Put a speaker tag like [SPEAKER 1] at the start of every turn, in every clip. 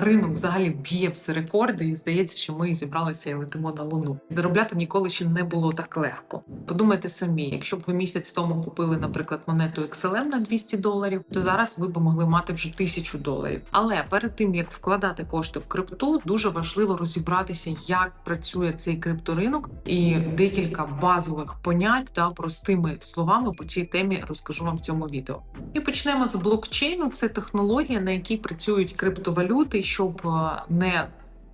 [SPEAKER 1] ринок взагалі б'є всі рекорди, і здається, що ми зібралися і летимо на луну. Заробляти ніколи ще не було так легко. Подумайте самі, якщо б ви місяць тому купили, наприклад, монету XLM на 200 доларів, то зараз ви б могли мати вже 1000 доларів. Але перед тим як вкладати кошти в крипту, дуже важливо розібратися, як працює цей крипторинок, і декілька базових понять та простими словами по цій темі розкажу вам в цьому відео. І почнемо з блокчейну. Це технологія, на якій працюють криптовалюти, щоб е, не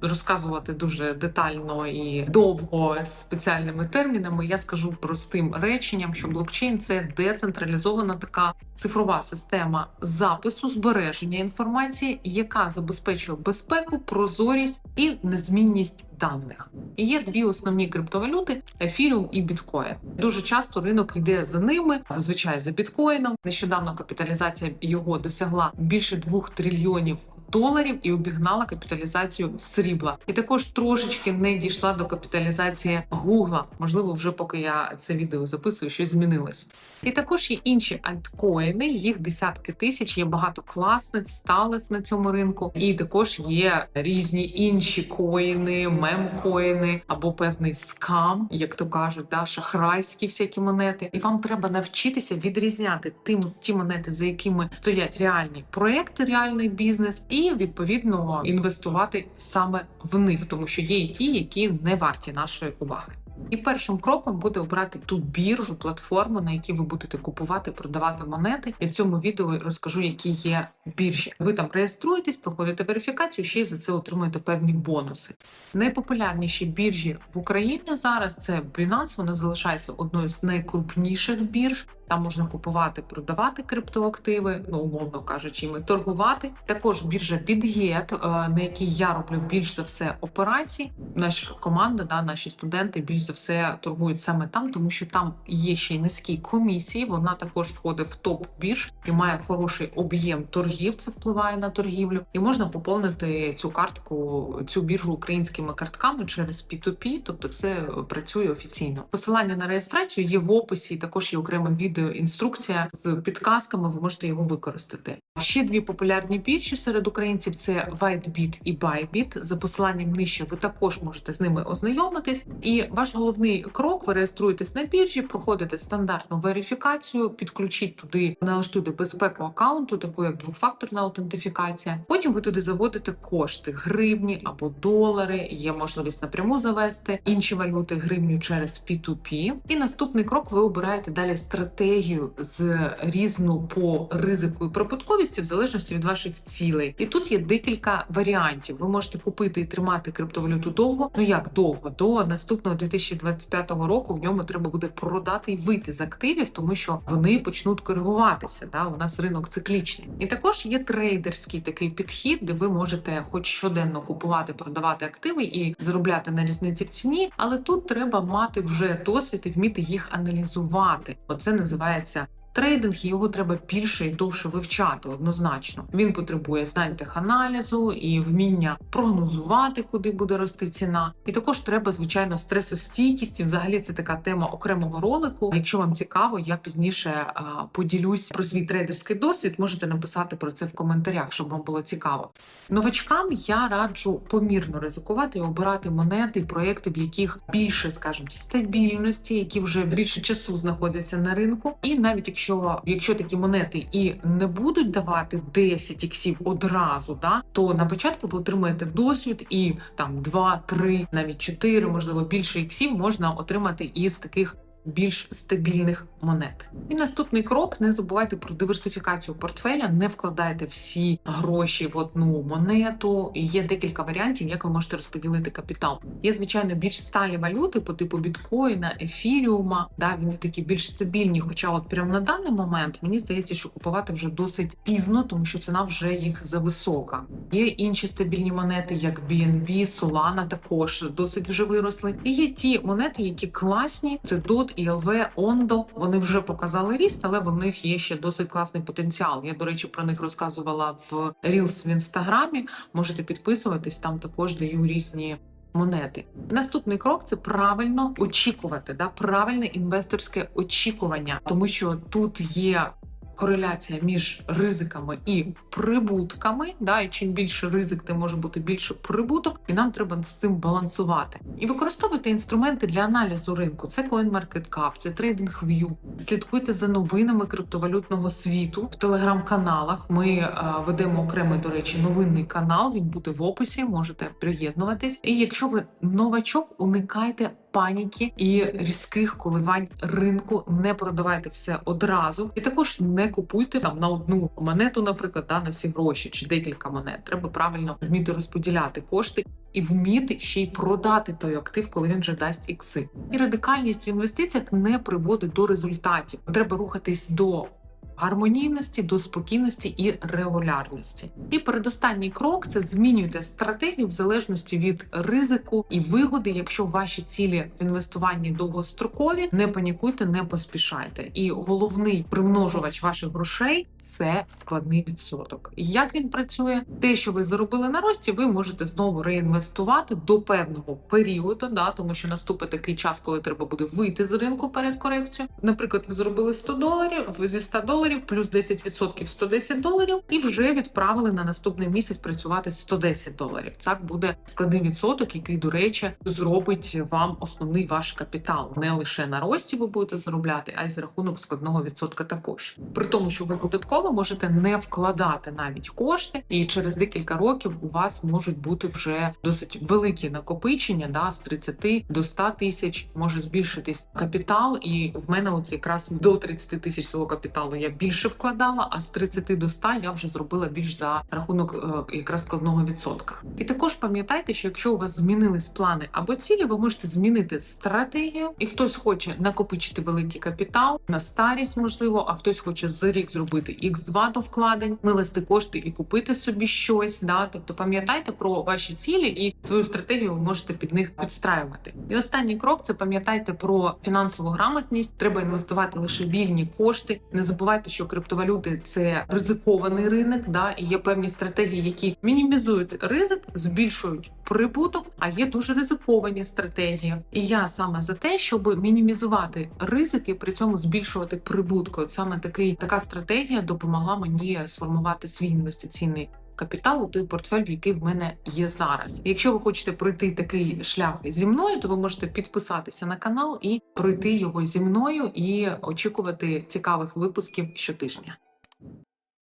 [SPEAKER 1] Розказувати дуже детально і довго спеціальними термінами. Я скажу простим реченням, що блокчейн це децентралізована така цифрова система запису збереження інформації, яка забезпечує безпеку, прозорість і незмінність даних. Є дві основні криптовалюти: ефіріум і біткоін. Дуже часто ринок йде за ними, зазвичай за біткоїном. Нещодавно капіталізація його досягла більше двох трильйонів. Доларів і обігнала капіталізацію срібла, і також трошечки не дійшла до капіталізації Гугла. Можливо, вже поки я це відео записую, щось змінилось. І також є інші альткоїни, їх десятки тисяч. Є багато класних, сталих на цьому ринку. І також є різні інші коїни, мемкоїни або певний скам, як то кажуть, да, шахрайські всякі монети. І вам треба навчитися відрізняти тим ті монети, за якими стоять реальні проекти, реальний бізнес, і відповідно інвестувати саме в них, тому що є і ті, які не варті нашої уваги. І першим кроком буде обрати ту біржу, платформу, на якій ви будете купувати, продавати монети. І в цьому відео розкажу, які є біржі. Ви там реєструєтесь, проходите верифікацію, ще й за це отримуєте певні бонуси. Найпопулярніші біржі в Україні зараз це Binance, Вона залишається одною з найкрупніших бірж. Там можна купувати, продавати криптоактиви, ну умовно кажучи, ми торгувати. Також біржа BitGet, е, на якій я роблю більш за все операції. Наша команда, да, наші студенти більш за все торгують саме там, тому що там є ще й низькі комісії. Вона також входить в топ бірж і має хороший об'єм торгів. Це впливає на торгівлю, і можна поповнити цю картку, цю біржу українськими картками через P2P, тобто це працює офіційно. Посилання на реєстрацію є в описі. Також є окреме відео інструкція з підказками. Ви можете його використати. Ще дві популярні біржі серед українців: це WhiteBit і Bybit. За посиланням нижче ви також можете з ними ознайомитись. І ваш головний крок: ви реєструєтесь на біржі, проходите стандартну верифікацію, підключіть туди, налаштуйте безпеку аккаунту, таку як двофакторна аутентифікація. Потім ви туди заводите кошти гривні або долари. Є можливість напряму завести інші валюти гривню через P2P. І наступний крок ви обираєте далі стратегію з різну по ризику і прибутковості в залежності від ваших цілей. І тут є декілька варіантів. Ви можете купити і тримати криптовалюту довго. Ну як довго? До наступного 2025 року в ньому треба буде продати і вийти з активів, тому що вони почнуть коригуватися. Да? У нас ринок циклічний. І також є трейдерський такий підхід, де ви можете хоч щоденно купувати, продавати активи і заробляти на різниці в ціні, але тут треба мати вже досвід і вміти їх аналізувати. Оце називається. Трейдинг його треба більше і довше вивчати однозначно. Він потребує знань теханалізу і вміння прогнозувати, куди буде рости ціна. І також треба, звичайно, стресостійкість. І взагалі це така тема окремого ролику. Якщо вам цікаво, я пізніше а, поділюсь про свій трейдерський досвід. Можете написати про це в коментарях, щоб вам було цікаво. Новачкам я раджу помірно ризикувати і обирати монети проекти, в яких більше, скажімо, стабільності, які вже більше часу знаходяться на ринку, і навіть якщо що якщо такі монети і не будуть давати 10 іксів одразу, да то на початку ви отримаєте досвід, і там 2, 3, навіть 4, можливо, більше іксів можна отримати із таких. Більш стабільних монет. І наступний крок: не забувайте про диверсифікацію портфеля, не вкладайте всі гроші в одну монету. Є декілька варіантів, як ви можете розподілити капітал. Є звичайно більш сталі валюти по типу біткоїна, ефіріума. Да, вони такі більш стабільні. Хоча, от прямо на даний момент мені здається, що купувати вже досить пізно, тому що ціна вже їх зависока. Є інші стабільні монети, як BNB, Solana також досить вже виросли. І є ті монети, які класні. Це DOT, ІЛВ, Ондо. Вони вже показали ріст, але в них є ще досить класний потенціал. Я, до речі, про них розказувала в Reels в інстаграмі. Можете підписуватись, там також даю різні. Монети наступний крок це правильно очікувати, да правильне інвесторське очікування, тому що тут є кореляція між ризиками і прибутками. Да, і чим більше ризик, тим може бути більше прибуток, і нам треба з цим балансувати. І використовуйте інструменти для аналізу ринку. Це CoinMarketCap, це TradingView. Слідкуйте за новинами криптовалютного світу в телеграм-каналах. Ми е, ведемо окремий, до речі, новинний канал. Він буде в описі. Можете приєднуватись. І якщо ви новачок, уникайте паніки і різких коливань ринку. Не продавайте все одразу, і також не купуйте там на одну монету, наприклад, да, на всі гроші чи декілька монет. Треба правильно вміти розподіляти кошти. І вміти ще й продати той актив, коли він вже дасть ікси. І радикальність в інвестиціях не приводить до результатів. Треба рухатись до гармонійності, до спокійності і регулярності. І передостанній крок це змінюйте стратегію в залежності від ризику і вигоди. Якщо ваші цілі в інвестуванні довгострокові, не панікуйте, не поспішайте. І головний примножувач ваших грошей це складний відсоток. Як він працює? Те, що ви заробили на рості, ви можете знову реінвестувати до певного періоду, да, тому що наступить такий час, коли треба буде вийти з ринку перед корекцією. Наприклад, ви заробили 100 доларів, ви зі 100 доларів плюс 10% 110 доларів, і вже відправили на наступний місяць працювати 110 доларів. Це буде складний відсоток, який, до речі, зробить вам основний ваш капітал. Не лише на рості ви будете заробляти, а й за рахунок складного відсотка також. При тому, що ви додатково можете не вкладати навіть кошти, і через декілька років у вас можуть бути вже досить великі накопичення, да, з 30 до 100 тисяч може збільшитись капітал. І в мене от якраз до 30 тисяч свого капіталу я більше вкладала, а з 30 до 100 я вже зробила більш за рахунок е, якраз складного відсотка. І також пам'ятайте, що якщо у вас змінились плани або цілі, ви можете змінити стратегію, і хтось хоче накопичити великий капітал на старість, можливо, а хтось хоче за рік зробити x2 до вкладень, вивести кошти і купити собі щось. Да? Тобто пам'ятайте про ваші цілі і свою стратегію ви можете під них підстраювати. І останній крок це пам'ятайте про фінансову грамотність. Треба інвестувати лише вільні кошти. Не забувайте, що криптовалюти це ризикований ринок, да і є певні стратегії, які мінімізують ризик, збільшують прибуток, а є дуже ризиковані стратегії. І я саме за те, щоб мінімізувати ризики, при цьому збільшувати прибутку. От саме такий така стратегія допомогла мені сформувати свій інвестиційний. Капітал у той портфель, який в мене є зараз. Якщо ви хочете пройти такий шлях зі мною, то ви можете підписатися на канал і пройти його зі мною і очікувати цікавих випусків щотижня.